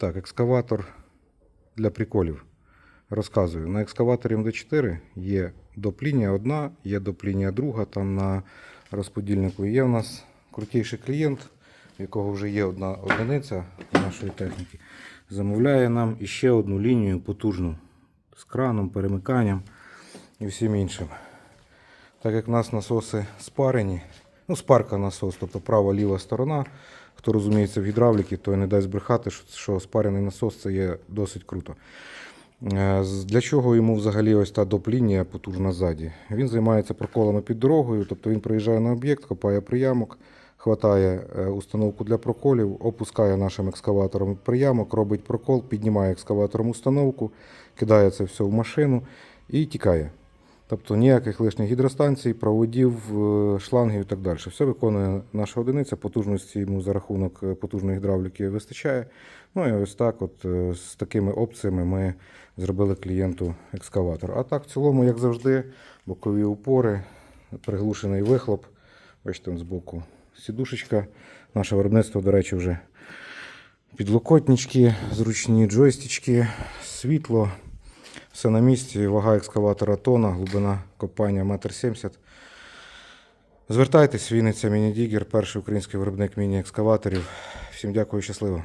Так, екскаватор для приколів. Розказую. На екскаваторі МД4 є доплінія одна, є доплінія друга там на розподільнику. Є в нас крутіший клієнт, в якого вже є одна одиниця нашої техніки. Замовляє нам іще одну лінію потужну з краном, перемиканням і всім іншим. Так як в нас насоси спарені, ну спарка насос, тобто права-ліва сторона. Хто розуміється в гідравліки, той не дасть брехати, що, що спарений насос це є досить круто. Е, Для чого йому взагалі ось та доп-лінія потужна ззаді? Він займається проколами під дорогою, тобто він приїжджає на об'єкт, копає приямок, хватає е, установку для проколів, опускає нашим екскаватором приямок, робить прокол, піднімає екскаватором установку, кидає це все в машину і тікає. Тобто ніяких лишніх гідростанцій, проводів, е, шлангів і так далі. Все виконує наша одиниця, потужності йому за рахунок е, потужної гідравліки вистачає. Ну і ось так, от е, з такими опціями ми зробили клієнту екскаватор. А так, в цілому, як завжди, бокові упори, приглушений вихлоп. Бачите, там збоку сідушечка. Наше виробництво, до речі, вже підлокотнички, зручні джойстички, світло. Все на місці, вага екскаватора тона, глибина копання 1,70 м. Звертайтесь, Вінниця Міні-Дігер, перший український виробник міні-екскаваторів. Всім дякую, щасливо.